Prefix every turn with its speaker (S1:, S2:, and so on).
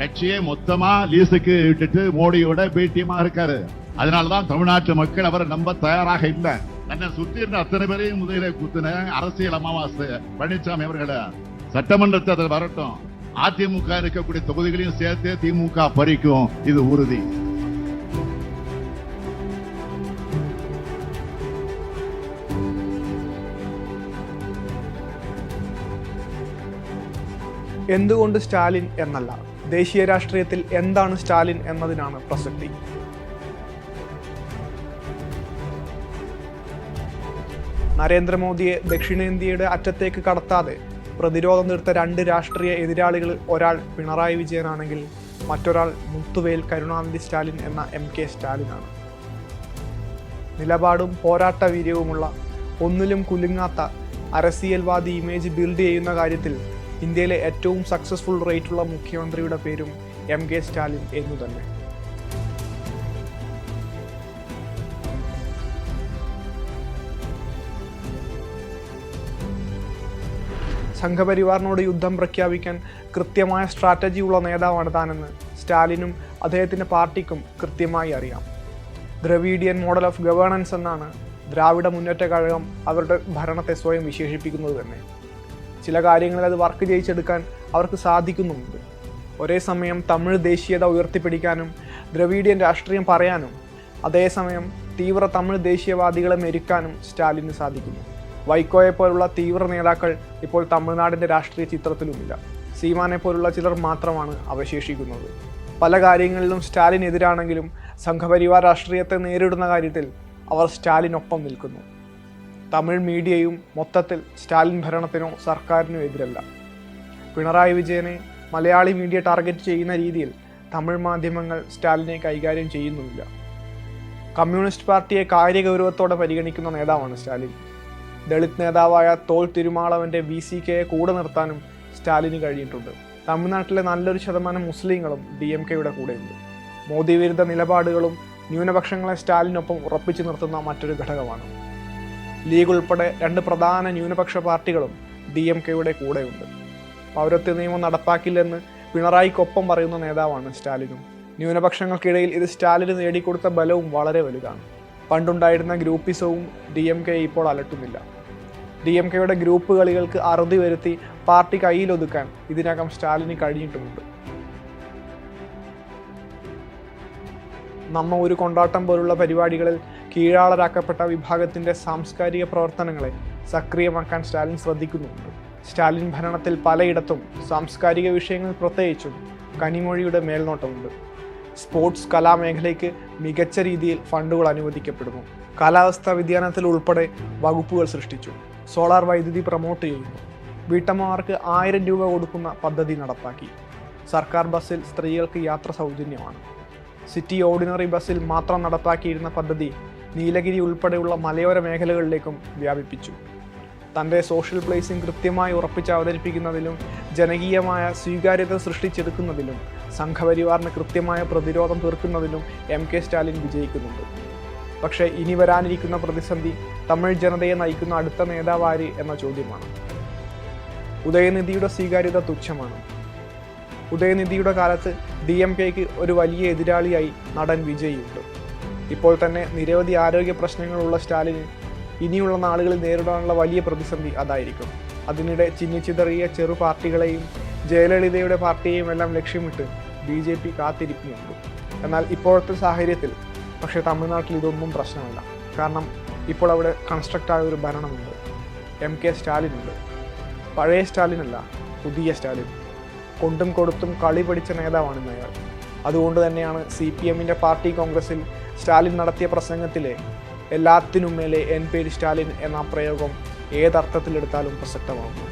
S1: கட்சியை மொத்தமா லீஸுக்கு விட்டுட்டு மோடியோட பேட்டியமா இருக்காரு அதனாலதான் தமிழ்நாட்டு மக்கள் அவரை நம்ப தயாராக இல்லை தன்னை சுற்றி இருந்த அத்தனை பேரையும் முதலிலே குத்துன அரசியல் அமாவாசை பழனிசாமி அவர்கள சட்டமன்றத்தில் அது வரட்டும் அதிமுக இருக்கக்கூடிய தொகுதிகளையும் சேர்த்து திமுக பறிக்கும் இது உறுதி
S2: എന്തുകൊണ്ട് സ്റ്റാലിൻ എന്നല്ല ദേശീയ രാഷ്ട്രീയത്തിൽ എന്താണ് സ്റ്റാലിൻ എന്നതിനാണ് പ്രസക്തി. നരേന്ദ്രമോദിയെ ദക്ഷിണേന്ത്യയുടെ അറ്റത്തേക്ക് കടത്താതെ പ്രതിരോധം നിർത്ത രണ്ട് രാഷ്ട്രീയ എതിരാളികളിൽ ഒരാൾ പിണറായി വിജയനാണെങ്കിൽ മറ്റൊരാൾ മുത്തുവേൽ കരുണാനിധി സ്റ്റാലിൻ എന്ന എം കെ സ്റ്റാലിനാണ്. നിലപാടും പോരാട്ട വീര്യവുമുള്ള ഒന്നിലും കുലുങ്ങാത്ത അരസിയൽവാദി ഇമേജ് ബിൽഡ് ചെയ്യുന്ന കാര്യത്തിൽ ഇന്ത്യയിലെ ഏറ്റവും സക്സസ്ഫുൾ റേറ്റുള്ള മുഖ്യമന്ത്രിയുടെ പേരും എം കെ സ്റ്റാലിൻ എന്നു തന്നെ. സംഘപരിവാറിനോട് യുദ്ധം പ്രഖ്യാപിക്കാൻ കൃത്യമായ സ്ട്രാറ്റജി ഉള്ള നേതാവാണ് താനെന്ന് സ്റ്റാലിനും അദ്ദേഹത്തിന്റെ പാർട്ടിക്കും കൃത്യമായി അറിയാം. ദ്രവീഡിയൻ മോഡൽ ഓഫ് ഗവേണൻസ് എന്നാണ് ദ്രാവിഡ മുന്നേറ്റ കഴകം അവരുടെ ഭരണത്തെ സ്വയം വിശേഷിപ്പിക്കുന്നത് തന്നെ. ചില കാര്യങ്ങളിൽ അത് വർക്ക് ചെയ്യിച്ചെടുക്കാൻ അവർക്ക് സാധിക്കുന്നുമുണ്ട്. ഒരേ സമയം തമിഴ് ദേശീയത ഉയർത്തിപ്പിടിക്കാനും ദ്രവീഡിയൻ രാഷ്ട്രീയം പറയാനും അതേസമയം തീവ്ര തമിഴ് ദേശീയവാദികളെ മെരുക്കാനും സ്റ്റാലിന് സാധിക്കുന്നു. വൈക്കോയെ പോലുള്ള തീവ്ര നേതാക്കൾ ഇപ്പോൾ തമിഴ്നാടിന്റെ രാഷ്ട്രീയ ചിത്രത്തിലുമില്ല. സീമാനെ പോലുള്ള ചിലർ മാത്രമാണ് അവശേഷിക്കുന്നത്. പല കാര്യങ്ങളിലും സ്റ്റാലിനെതിരാണെങ്കിലും സംഘപരിവാർ രാഷ്ട്രീയത്തെ നേരിടുന്ന കാര്യത്തിൽ അവർ സ്റ്റാലിനൊപ്പം നിൽക്കുന്നു. തമിഴ് മീഡിയയും മൊത്തത്തിൽ സ്റ്റാലിൻ ഭരണത്തിനോ സർക്കാരിനോ എതിരല്ല. പിണറായി വിജയനെ മലയാളി മീഡിയ ടാർഗറ്റ് ചെയ്യുന്ന രീതിയിൽ തമിഴ് മാധ്യമങ്ങൾ സ്റ്റാലിനെ കൈകാര്യം ചെയ്യുന്നുമില്ല. കമ്മ്യൂണിസ്റ്റ് പാർട്ടിയെ കാര്യഗൗരവത്തോടെ പരിഗണിക്കുന്ന നേതാവാണ് സ്റ്റാലിൻ. ദളിത് നേതാവായ തോൽ തിരുമാളവന്റെ വി സി കെയെ കൂടെ നിർത്താനും സ്റ്റാലിന് കഴിഞ്ഞിട്ടുണ്ട്. തമിഴ്നാട്ടിലെ നല്ലൊരു ശതമാനം മുസ്ലിങ്ങളും ഡി എം കെയുടെ കൂടെയുണ്ട്. മോദി വിരുദ്ധ നിലപാടുകളും ന്യൂനപക്ഷങ്ങളെ സ്റ്റാലിനൊപ്പം ഉറപ്പിച്ചു നിർത്തുന്ന മറ്റൊരു ഘടകമാണ് ലീഗ് ഉൾപ്പെടെ രണ്ട് പ്രധാന ന്യൂനപക്ഷ പാർട്ടികളും ഡി എം കെയുടെ കൂടെയുണ്ട്. പൗരത്വ നിയമം നടപ്പാക്കില്ലെന്ന് പിണറായിക്കൊപ്പം പറയുന്ന നേതാവാണ് സ്റ്റാലിനും. ന്യൂനപക്ഷങ്ങൾക്കിടയിൽ ഇത് സ്റ്റാലിന് നേടിക്കൊടുത്ത ബലവും വളരെ വലുതാണ്. പണ്ടുണ്ടായിരുന്ന ഗ്രൂപ്പിസവും ഡി എം കെ ഇപ്പോൾ അലട്ടുന്നില്ല. ഡി എം കെയുടെ ഗ്രൂപ്പ് കളികൾക്ക് അറുതി വരുത്തി പാർട്ടി കയ്യിലൊതുക്കാൻ ഇതിനകം സ്റ്റാലിന് കഴിഞ്ഞിട്ടുമുണ്ട്. നമ്മ ഒരു കൊണ്ടാട്ടം പോലുള്ള പരിപാടികളിൽ കീഴാളരാക്കപ്പെട്ട വിഭാഗത്തിന്റെ സാംസ്കാരിക പ്രവർത്തനങ്ങളെ സക്രിയമാക്കാൻ സ്റ്റാലിൻ ശ്രദ്ധിക്കുന്നുണ്ട്. സ്റ്റാലിൻ ഭരണത്തിൽ പലയിടത്തും സാംസ്കാരിക വിഷയങ്ങൾ പ്രത്യേകിച്ചും കനിമൊഴിയുടെ മേൽനോട്ടമുണ്ട്. സ്പോർട്സ് കലാമേഖലയ്ക്ക് മികച്ച രീതിയിൽ ഫണ്ടുകൾ അനുവദിക്കപ്പെടുന്നു. കാലാവസ്ഥാ വ്യതിയാനത്തിൽ ഉൾപ്പെടെ വകുപ്പുകൾ സൃഷ്ടിച്ചു. സോളാർ വൈദ്യുതി പ്രൊമോട്ട് ചെയ്യുന്നു. വീട്ടമ്മമാർക്ക് ആയിരം രൂപ കൊടുക്കുന്ന പദ്ധതി നടപ്പാക്കി. സർക്കാർ ബസ്സിൽ സ്ത്രീകൾക്ക് യാത്ര സൗജന്യമാണ്. സിറ്റി ഓർഡിനറി ബസ്സിൽ മാത്രം നടപ്പാക്കിയിരുന്ന പദ്ധതി നീലഗിരി ഉൾപ്പെടെയുള്ള മലയോര മേഖലകളിലേക്കും വ്യാപിപ്പിച്ചു. തന്റെ സോഷ്യൽ പ്ലേസിംഗ് കൃത്യമായി ഉറപ്പിച്ച് അവതരിപ്പിക്കുന്നതിലും ജനകീയമായ സ്വീകാര്യത സൃഷ്ടിച്ചെടുക്കുന്നതിലും സംഘപരിവാറിന് കൃത്യമായ പ്രതിരോധം തീർക്കുന്നതിലും എം കെ സ്റ്റാലിൻ വിജയിക്കുന്നുണ്ട്. പക്ഷേ ഇനി വരാനിരിക്കുന്ന പ്രതിസന്ധി തമിഴ് ജനതയെ നയിക്കുന്ന അടുത്ത നേതാവാര് എന്ന ചോദ്യമാണ്. ഉദയനിധിയുടെ സ്വീകാര്യത തുച്ഛമാണ്. ഉദയനിധിയുടെ കാലത്ത് ഡി എം കെക്ക് ഒരു വലിയ എതിരാളിയായി നടൻ വിജയിയുണ്ട്. ഇപ്പോൾ തന്നെ നിരവധി ആരോഗ്യ പ്രശ്നങ്ങളുള്ള സ്റ്റാലിന് ഇനിയുള്ള നാളുകളിൽ നേരിടാനുള്ള വലിയ പ്രതിസന്ധി അതായിരിക്കും. അതിനിടെ ചിന്നിച്ചിതറിയ ചെറു പാർട്ടികളെയും ജയലളിതയുടെ പാർട്ടിയെയും എല്ലാം ലക്ഷ്യമിട്ട് ബി ജെ പി കാത്തിരിക്കുന്നുണ്ട് എന്നാൽ ഇപ്പോഴത്തെ സാഹചര്യത്തിൽ പക്ഷേ തമിഴ്നാട്ടിൽ ഇതൊന്നും പ്രശ്നമല്ല. കാരണം ഇപ്പോൾ അവിടെ കൺസ്ട്രക്റ്റ് ആയ ഒരു ഭരണമുണ്ട്. എം കെ സ്റ്റാലിൻ ഉണ്ട് പഴയ സ്റ്റാലിനല്ല പുതിയ സ്റ്റാലിൻ. കൊണ്ടും കൊടുത്തും കളി പഠിച്ച നേതാവാണ് അയാൾ. അതുകൊണ്ട് തന്നെയാണ് സി പി എമ്മിന്റെ പാർട്ടി കോൺഗ്രസിൽ സ്റ്റാലിൻ നടത്തിയ പ്രസംഗത്തിലെ എല്ലാത്തിനും മേലെ എൻ പേര് സ്റ്റാലിൻ എന്ന പ്രയോഗം ഏതർത്ഥത്തിലെടുത്താലും പ്രസക്തമാകും